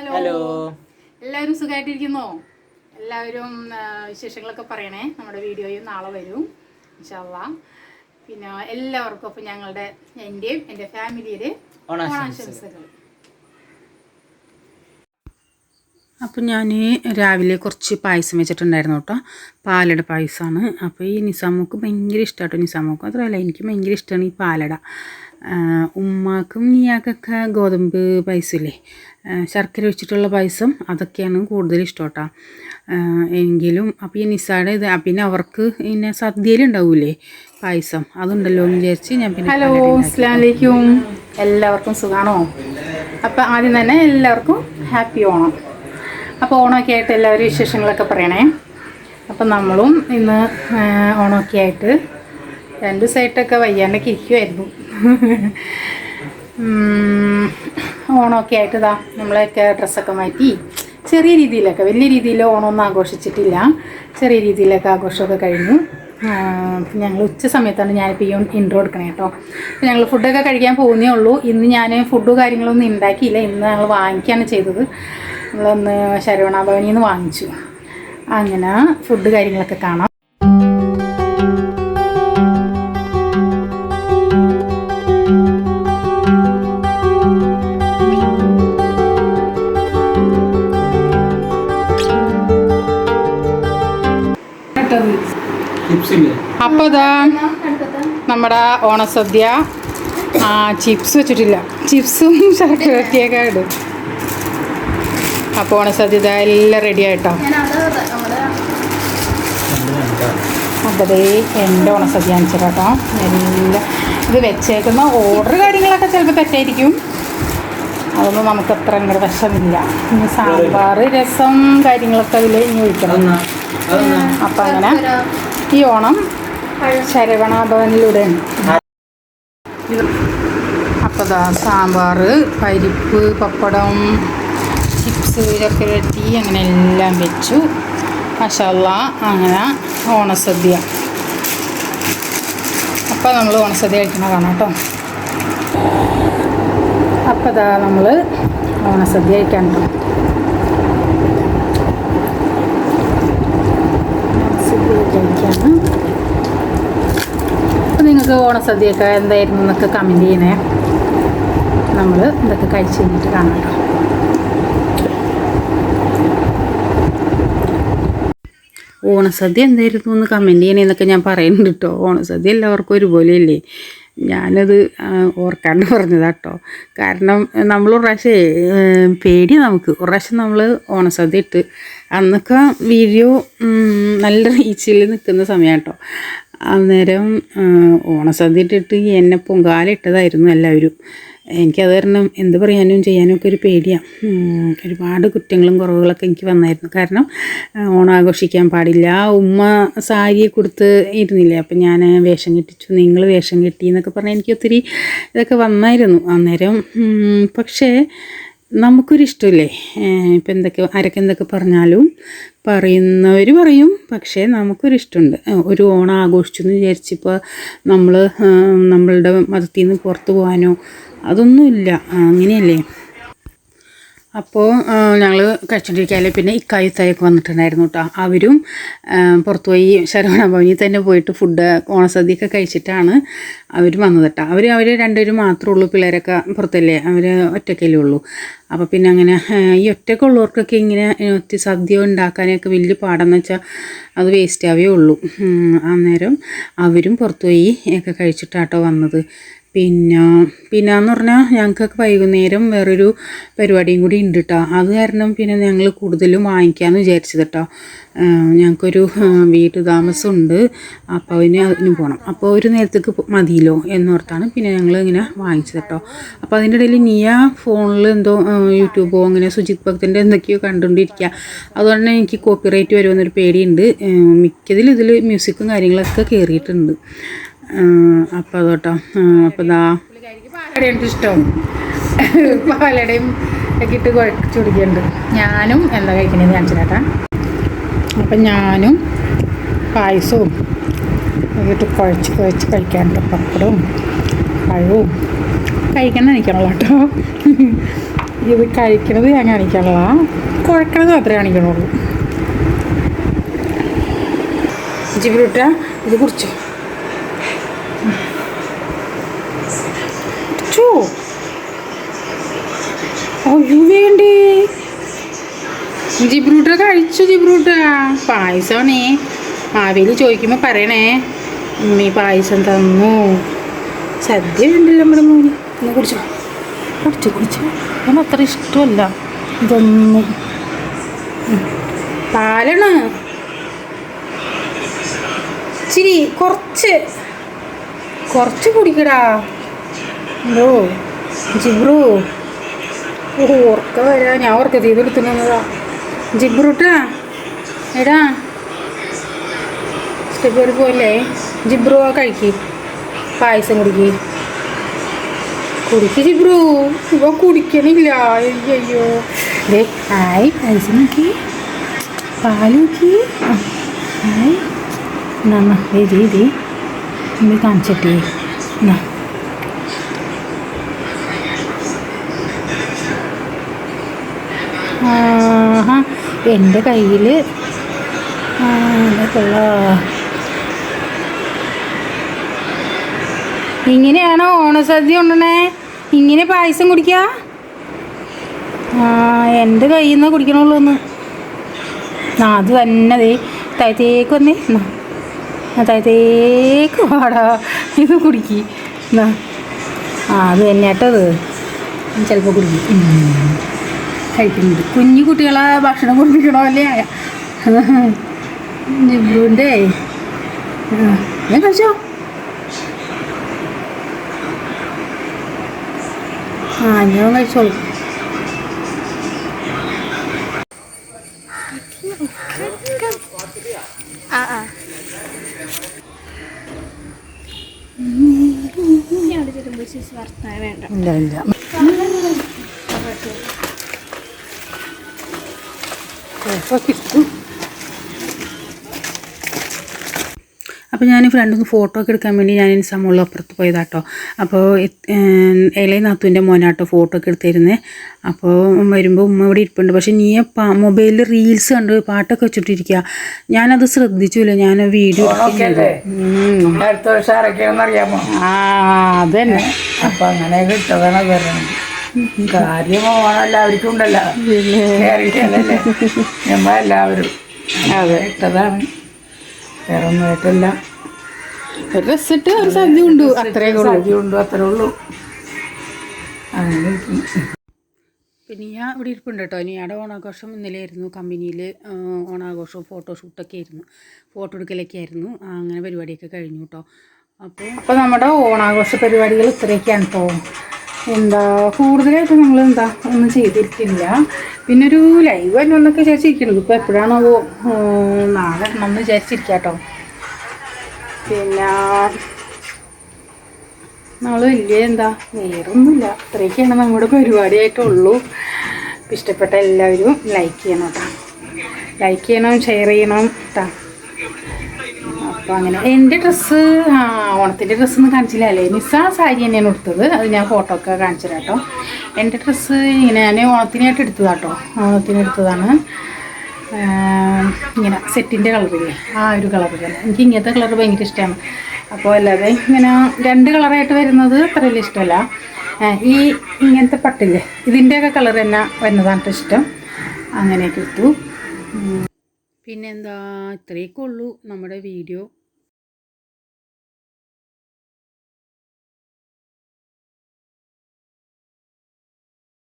Hello hello എല്ലാവരും സുഖമായിട്ടിരിക്കുന്നോ എല്ലാവരും വിശേഷങ്ങളൊക്കെ പറയണേ. നമ്മുടെ വീഡിയോയും നാളെ വരും ഇൻഷാല്ലാ പിന്നെ എല്ലാവർക്കും അപ്പം ഞങ്ങളുടെ എന്റെയും എന്റെ ഫാമിലിയുടെ ഓണാശംസകൾ. അപ്പം ഞാൻ രാവിലെ കുറച്ച് പായസം വെച്ചിട്ടുണ്ടായിരുന്നു കേട്ടോ. പാലട പായസമാണ് അപ്പോൾ ഈ നിസാമോക്ക് ഭയങ്കര ഇഷ്ടമാട്ടോ നിസാമോക്ക്. മാത്രമല്ല എനിക്ക് ഭയങ്കര ഇഷ്ടമാണ് ഈ പാലട. ഉമ്മാക്കും നീയാക്കൊക്കെ ഗോതമ്പ് പായസമില്ലേ ശർക്കര വെച്ചിട്ടുള്ള പായസം അതൊക്കെയാണ് കൂടുതൽ ഇഷ്ടം കേട്ടോ എങ്കിലും അപ്പോൾ ഈ നിസാടെ ഇത് പിന്നെ അവർക്ക് പിന്നെ സദ്യയിലുണ്ടാവൂലേ പായസം? അതുണ്ടല്ലോ എന്ന് വിചാരിച്ച് ഞാൻ പിന്നെ ഹലോ. അസ്ലാമലൈക്കും എല്ലാവർക്കും സുഖാണോ? അപ്പം ആദ്യം തന്നെ എല്ലാവർക്കും ഹാപ്പി ഓണം. അപ്പോൾ ഓണമൊക്കെ ആയിട്ട് എല്ലാവരും വിശേഷങ്ങളൊക്കെ പറയണേ. അപ്പം നമ്മളും ഇന്ന് ഓണമൊക്കെ ആയിട്ട് രണ്ട് സൈഡൊക്കെ വയ്യാണ്ടൊക്കെ ഇരിക്കുമായിരുന്നു ഓണമൊക്കെ ആയിട്ട് ഇതാ നമ്മളെയൊക്കെ ഡ്രസ്സൊക്കെ മാറ്റി ചെറിയ രീതിയിലൊക്കെ വലിയ രീതിയിൽ ഓണമൊന്നും ആഘോഷിച്ചിട്ടില്ല. ചെറിയ രീതിയിലൊക്കെ ആഘോഷമൊക്കെ കഴിഞ്ഞു. ഞങ്ങൾ ഉച്ച സമയത്താണ് ഞാനിപ്പോൾ ഈ ഇൻട്രോ എടുക്കണേ കേട്ടോ. അപ്പോൾ ഞങ്ങൾ ഫുഡൊക്കെ കഴിക്കാൻ പോകുന്നേ ഉള്ളൂ. ഇന്ന് ഞാൻ ഫുഡ് കാര്യങ്ങളൊന്നും ഉണ്ടാക്കിയില്ല ഇന്ന് ഞങ്ങൾ വാങ്ങിക്കുകയാണ് ചെയ്തത്. നമ്മളൊന്ന് ശരവണ ഭവനിൽ നിന്ന് വാങ്ങിച്ചു. അങ്ങനെ ഫുഡ് കാര്യങ്ങളൊക്കെ കാണാം. അപ്പോൾ ഇതാ നമ്മുടെ ഓണസദ്യ. ആ ചിപ്സ് വെച്ചിട്ടില്ല. ചിപ്സും ശർക്കര വരട്ടിയൊക്കെ ഇടും. അപ്പോൾ ഓണസദ്യ ഇതാ എല്ലാം റെഡി ആയിട്ടോ. അപ്പോൾ ദേ എന്റെ ഓണസദ്യ കാണിച്ചു കേട്ടോ എല്ലാം ഇത് വെച്ചേക്കുന്ന ഓർഡർ കാര്യങ്ങളൊക്കെ ചിലപ്പോൾ തെറ്റായിരിക്കും. അതൊന്നും നമുക്ക് അത്ര അങ്ങോട്ട് വിഷമില്ല. ഇനി സാമ്പാർ രസം കാര്യങ്ങളൊക്കെ അതിൽ ഇനി ഒഴിക്കണം. അപ്പം അങ്ങനെ ഈ ഓണം ശരവണ അപ്പോൾ ദാ സാമ്പാർ പരിപ്പ് പപ്പടം ചിപ്സ് ഇതൊക്കെ വെട്ടി അങ്ങനെ എല്ലാം വെച്ചു. മഷാല്ല അങ്ങനെ ഓണസദ്യ. അപ്പോൾ നമ്മൾ ഓണസദ്യ കഴിക്കണ കാണാം കേട്ടോ. അപ്പോൾ ദാ നമ്മൾ ഓണസദ്യ കഴിക്കാൻ കേട്ടോ സദ്യ കഴിക്കാണ് നിങ്ങൾക്ക് ഓണസദ്യയൊക്കെ എന്തായിരുന്നു എന്നൊക്കെ കമന്റ് ചെയ്യണേ. നമ്മൾ ഇതൊക്കെ കഴിച്ച് കഴിഞ്ഞിട്ട് കാണാം ഓണസദ്യ എന്തായിരുന്നു എന്ന് കമന്റ് ചെയ്യണേന്നൊക്കെ ഞാൻ പറയുന്നുണ്ട് കേട്ടോ. ഓണസദ്യ എല്ലാവർക്കും ഒരുപോലെ ഇല്ലേ ഞാനത് ഓർക്കാണ്ട് പറഞ്ഞതാ കേട്ടോ. കാരണം നമ്മൾ ഒരു പ്രാവശ്യം പേടി നമുക്ക്. ഒരു പ്രാവശ്യം നമ്മൾ ഓണസദ്യ ഇട്ട് അന്നൊക്കെ വീഡിയോ നല്ല റീച്ചിൽ നിൽക്കുന്ന സമയം കേട്ടോ. അന്നേരം ആ, ഓണസദ്യ ഇട്ടിട്ട് എന്നെ പൊങ്കാലിട്ടതായിരുന്നു എല്ലാവരും. എനിക്കത് കാരണം എന്ത് പറയാനും ചെയ്യാനും ഒക്കെ ഒരു പേടിയാണ് ഒരുപാട് കുറ്റങ്ങളും കുറവുകളൊക്കെ എനിക്ക് വന്നായിരുന്നു. കാരണം ഓണം ആഘോഷിക്കാൻ പാടില്ല. ഉമ്മ സാരിയെ കൊടുത്ത് ഇരുന്നില്ലേ? അപ്പം ഞാൻ വേഷം കെട്ടിച്ചു. നിങ്ങൾ വേഷം കെട്ടി എന്നൊക്കെ പറഞ്ഞാൽ എനിക്ക് ഒത്തിരി ഇതൊക്കെ വന്നായിരുന്നു. അന്നേരം പക്ഷേ നമുക്കൊരിഷ്ടമില്ലേ? ഇപ്പം എന്തൊക്കെ ആരൊക്കെ എന്തൊക്കെ പറഞ്ഞാലും പറയുന്നവർ പറയും. പക്ഷേ നമുക്കൊരിഷ്ടമുണ്ട്. ഒരു ഓണം ആഘോഷിച്ചു എന്ന് വിചാരിച്ചിപ്പോൾ നമ്മൾ നമ്മളുടെ മതത്തിൽ നിന്ന് പുറത്ത് പോകാനോ അതൊന്നുമില്ല. അങ്ങനെയല്ലേ? അപ്പോൾ ഞങ്ങൾ കഴിച്ചോണ്ടിരിക്കാല്ലേ പിന്നെ ഇക്കായുത്തായൊക്കെ വന്നിട്ടുണ്ടായിരുന്നു കേട്ടോ അവരും പുറത്തുപോയി പുറത്ത് ശരവണ ഭവനിൽ തന്നെ പോയിട്ട് ഫുഡ് ഓണസദ്യയൊക്കെ കഴിച്ചിട്ടാണ് അവർ വന്നത് കേട്ടോ അവർ അവർ രണ്ടുപേരും മാത്രമേ ഉള്ളൂ പിള്ളേരൊക്കെ പുറത്തല്ലേ അവർ ഒറ്റയ്ക്കല്ലേ ഉള്ളൂ. അപ്പോൾ പിന്നെ അങ്ങനെ ഈ ഒറ്റയ്ക്കുള്ളവർക്കൊക്കെ ഇങ്ങനെ ഒത്തി സദ്യ ഉണ്ടാക്കാനൊക്കെ വലിയ പാടെന്ന് വെച്ചാൽ അത് വേസ്റ്റ് ആവേ ഉള്ളൂ. അന്നേരം അവരും പുറത്തുപോയി ഒക്കെ കഴിച്ചിട്ടാട്ടോ വന്നത്. പിന്നെ പിന്നെ എന്ന് പറഞ്ഞാൽ ഞങ്ങൾക്കൊക്കെ വൈകുന്നേരം വേറൊരു പരിപാടിയും കൂടി ഉണ്ട് കേട്ടോ അത് കാരണം പിന്നെ ഞങ്ങൾ കൂടുതലും വാങ്ങിക്കാമെന്ന് വിചാരിച്ചത് കേട്ടോ ഞങ്ങൾക്കൊരു താമസം താമസമുണ്ട്. അപ്പോൾ അതിന് അതിന് പോകണം അപ്പോൾ ഒരു നേരത്തേക്ക് മതിയല്ലോ എന്നോർത്താണ് പിന്നെ ഞങ്ങൾ ഇങ്ങനെ വാങ്ങിച്ചത് കേട്ടോ അപ്പോൾ അതിന്റെ ഇടയിൽ നീയ ഫോണിൽ എന്തോ യൂട്യൂബോ അങ്ങനെ സുജിത് ഭക്തന്റെ എന്തൊക്കെയോ കണ്ടുകൊണ്ടിരിക്കുക അതുകൊണ്ട് തന്നെ എനിക്ക് കോപ്പിറൈറ്റ് വരുമെന്നൊരു പേടിയുണ്ട്. മിക്കതിൽ ഇതിൽ മ്യൂസിക്കും കാര്യങ്ങളൊക്കെ കയറിയിട്ടുണ്ട് അപ്പോൾ കേട്ടോ അപ്പോൾ ദാ പാലട എനിക്ക് ഇഷ്ടം പാലടയും ഒക്കെ ഇട്ട് കുഴച്ച് കുടിക്കുന്നുണ്ട്. ഞാനും എന്താ കഴിക്കണേന്ന് കാണിച്ചു ചേട്ടാ അപ്പം ഞാനും പായസവും ഇട്ട് കുഴച്ച് കുഴച്ച് കഴിക്കാനുണ്ട് പപ്പടവും പഴവും കഴിക്കണം എനിക്കുള്ള കേട്ടോ ഇത് കഴിക്കണത് ഞാൻ കാണിക്കാനുള്ളതാ. കുഴക്കണത് മാത്രമേ കാണിക്കണുള്ളൂ ജിബ്രൂട്ട ഇത് കുടിച്ചോ കുടിച്ചോ വേണ്ടേ ജിബ്രൂട്ട കഴിച്ചു ജിബ്രൂട്ട. പായസമാണേ. മാവേലി ചോദിക്കുമ്പോൾ പറയണേ ഉമ്മി പായസം തന്നു. സദ്യ ഉണ്ടല്ലോ നമ്മുടെ മോന്. ഒന്ന് കുടിച്ചോ. കുടിച്ചു കുടിച്ചു. അവൻ അത്ര ഇഷ്ടമല്ല. ഇതൊന്നും. പാലാണ്. ഇച്ചിരി കുറച്ച്. കുറച്ച് കുടിക്കടാ. ബ്രോ ജിബ്രു. ഓ ഉറക്ക വരാ. ഞാൻ ഉറക്ക ചെയ്തെടുത്തുന്നതാ ജിബ്രൂട്ടാ എടാ. സ്റ്റെപ്പേറി പോലെ ജിബ്രു കഴിക്ക്. പായസം കുടിക്ക്. കുടിക്ക് ജിബ്രു. ഇവ കുടിക്കണില്ല. അയ്യോ ദേ ഹായ് പായസം നോക്കി. പാൽ നോക്കി. ആ, ഹായ് എന്നാ ദേ ദേ ഇനി കാണിച്ചിട്ടേ. എന്നാ എന്റെ കയ്യിൽ ഇങ്ങനെയാണോ ഓണസദ്യ ഉണ്ടണേ ഇങ്ങനെ പായസം കുടിക്കുക ആ എന്റെ കയ്യിൽ നിന്ന് കുടിക്കണുള്ളൂ ഒന്ന് ആ അത് തന്നെ ദേ തയത്തേക്ക് വന്നേ. ആ തയത്തേക്ക് പാടാ ഇത് കുടിക്കി. ആ അത് തന്നെ കേട്ടത് ചിലപ്പോൾ കുടിക്കും. ഉം. കഴിക്കുന്നുണ്ട് കുഞ്ഞു കുട്ടികളെ ഭക്ഷണം കുടിപ്പിക്കണോ അല്ലേ? ജിബ്രുവിന്റെ ഞാൻ കഴിച്ചോ? ആ ഞാൻ കഴിച്ചോളൂ. ഇല്ല ഇല്ല. കിട്ടും അപ്പോൾ ഞാൻ ഫ്രണ്ടിൽ ഫോട്ടോ ഒക്കെ എടുക്കാൻ വേണ്ടി ഞാൻ സമൂഹം അപ്പുറത്ത് പോയതാട്ടോ. അപ്പോൾ ഇളയ നാത്തുവിന്റെ മോനാട്ടോ ഫോട്ടോ ഒക്കെ എടുത്തിരുന്നേ. അപ്പോൾ വരുമ്പോൾ ഉമ്മ ഇവിടെ ഇരിപ്പുണ്ട്. പക്ഷേ നീ മൊബൈലിൽ റീൽസ് കണ്ട് പാട്ടൊക്കെ വെച്ചിട്ടിരിക്കുക ഞാനത് ശ്രദ്ധിച്ചില്ല ഞാൻ വീഡിയോ അടുത്ത വർഷം ആരൊക്കെയാണെന്ന് അറിയാമോ? ആ അതന്നെ. അപ്പോൾ അങ്ങനെ പറയുന്നത് കാര്യം ഓണം എല്ലാവർക്കും ഉണ്ടല്ലോ. കേരളത്തിലല്ലേ നമ്മ എല്ലാവരും അതെ. ഇട്ടതാണ്. വേറെ ഒന്നും ആയിട്ടല്ല. ഡ്രസ് ഇട്ട് ഒരു സദ്യ ഉണ്ട് അത്രേ ഉള്ളൂ. സദ്യ ഉണ്ടു അത്രേ ഉള്ളൂ. അങ്ങനെ. പിന്നെ ഞാൻ ഇവിടെ ഇരിപ്പുണ്ട് കേട്ടോ. നീയുടെ ഓണാഘോഷം ഇന്നലെയായിരുന്നു. കമ്പനിയിൽ ഓണാഘോഷവും ഫോട്ടോഷൂട്ടൊക്കെ ആയിരുന്നു. ഫോട്ടോ എടുക്കലൊക്കെ ആയിരുന്നു അങ്ങനെ പരിപാടിയൊക്കെ കഴിഞ്ഞു കേട്ടോ. അപ്പോൾ അപ്പോൾ നമ്മുടെ ഓണാഘോഷ പരിപാടികൾ ഇത്രയൊക്കെയാണ് കേട്ടോ എന്താ കൂടുതലായിട്ട് നമ്മൾ എന്താ ഒന്നും ചെയ്തിരിക്കില്ല പിന്നെ ഒരു ലൈവ് തന്നെ ഒന്നൊക്കെ വിചാരിച്ചിരിക്കുന്നത് ഇപ്പോൾ എപ്പോഴാണോ നാളെ ഇടണം എന്ന് വിചാരിച്ചിരിക്കുക കേട്ടോ പിന്നെ നമ്മൾ വലിയ എന്താ വേറൊന്നുമില്ല. ഇത്രയൊക്കെയാണ് നമ്മുടെ പരിപാടിയായിട്ടുള്ളൂ. ഇഷ്ടപ്പെട്ട എല്ലാവരും ലൈക്ക് ചെയ്യണം കേട്ടോ ലൈക്ക് ചെയ്യണം ഷെയർ ചെയ്യണം കേട്ടോ അപ്പോൾ അങ്ങനെ എന്റെ ഡ്രസ്സ് ആ ഓണത്തിന്റെ ഡ്രസ്സ് ഒന്നും കാണിച്ചില്ല. അല്ലേ? നിസ്സ സാരി തന്നെയാണ് എടുത്തത് അത് ഞാൻ ഫോട്ടോ ഒക്കെ കാണിച്ചു കേട്ടോ. എന്റെ ഡ്രസ്സ് ഇങ്ങനെ ഞാൻ ഓണത്തിനായിട്ട് എടുത്തതാട്ടോ ഓണത്തിന് എടുത്തതാണ്. ഇങ്ങനെ സെറ്റിന്റെ കളറില്ലേ ആ ഒരു കളർ തന്നെ. എനിക്ക് ഇങ്ങനത്തെ കളർ ഭയങ്കര ഇഷ്ടമാണ് അപ്പോൾ അല്ലാതെ ഇങ്ങനെ രണ്ട് കളറായിട്ട് വരുന്നത് അത്ര വലിയ ഇഷ്ടമല്ല. ഈ ഇങ്ങനത്തെ പട്ടില്ലേ? ഇതിന്റെയൊക്കെ കളർ തന്നെ വരുന്നതാണ് ഇഷ്ടം. അങ്ങനെയൊക്കെ എടുത്തു. പിന്നെന്താ? ഇത്രയൊക്കെ ഉള്ളൂ നമ്മുടെ വീഡിയോ.